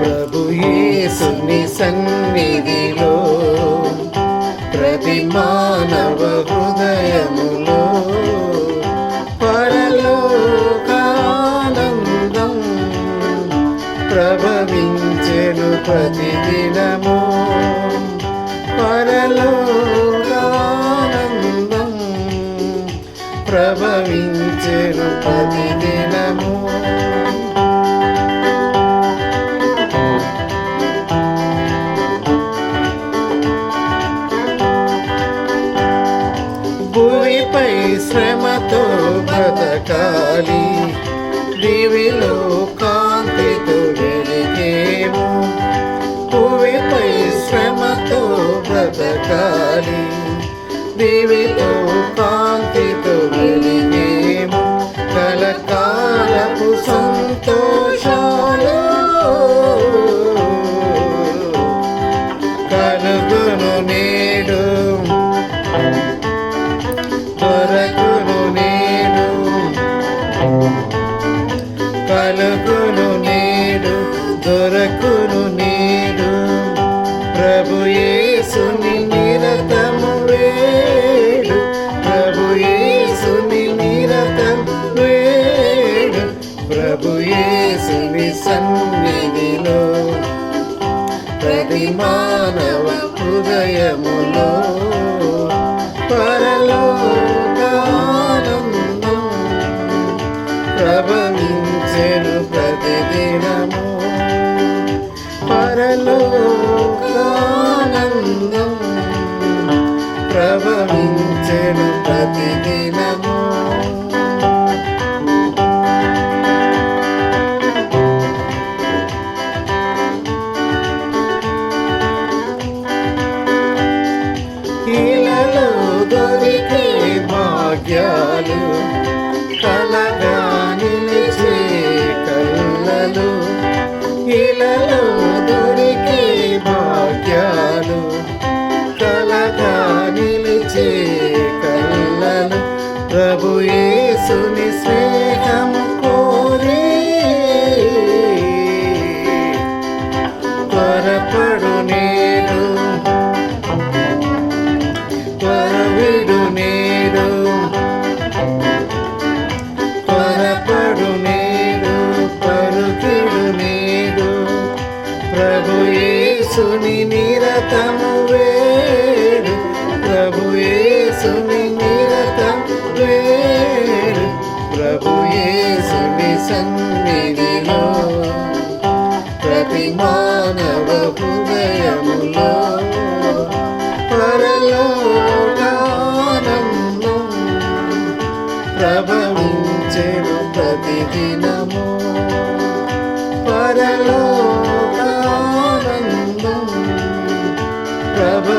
ప్రభు యేసుని సన్నిధిలో ప్రతి మానవ హృదయములో పరలోకానందం ప్రభవించెను ప్రతిదినము. ప్రభవించెను ప్రతిదినము భూమిపై శ్రమతో బ్రతకాలి దివిలో కాంతితో వెలిగేము. భూమిపై శ్రమతో బ్రతకాలి దివిలో కాంతితో కలుగును నేడు దొరకును నేడు. ప్రభు యేసుని నిరతము వేడు ప్రభు యేసుని నిరతం వేడు. ప్రభు యేసుని సన్నిధిలో ప్రతి మానవ హృదయములో పరలో పరలోకానందం ప్రభవించెను ప్రతిదినము ఇలలో దొరికే భాగ్యాలు స్నేహము కోరి. త్వరపడు నేను త్వరవిడు నేడు త్వరపడు నేడు పరుకిడు నేడు ప్రభు యేసుని నిరతము ఆనందము పరలోకానందం. ప్రభ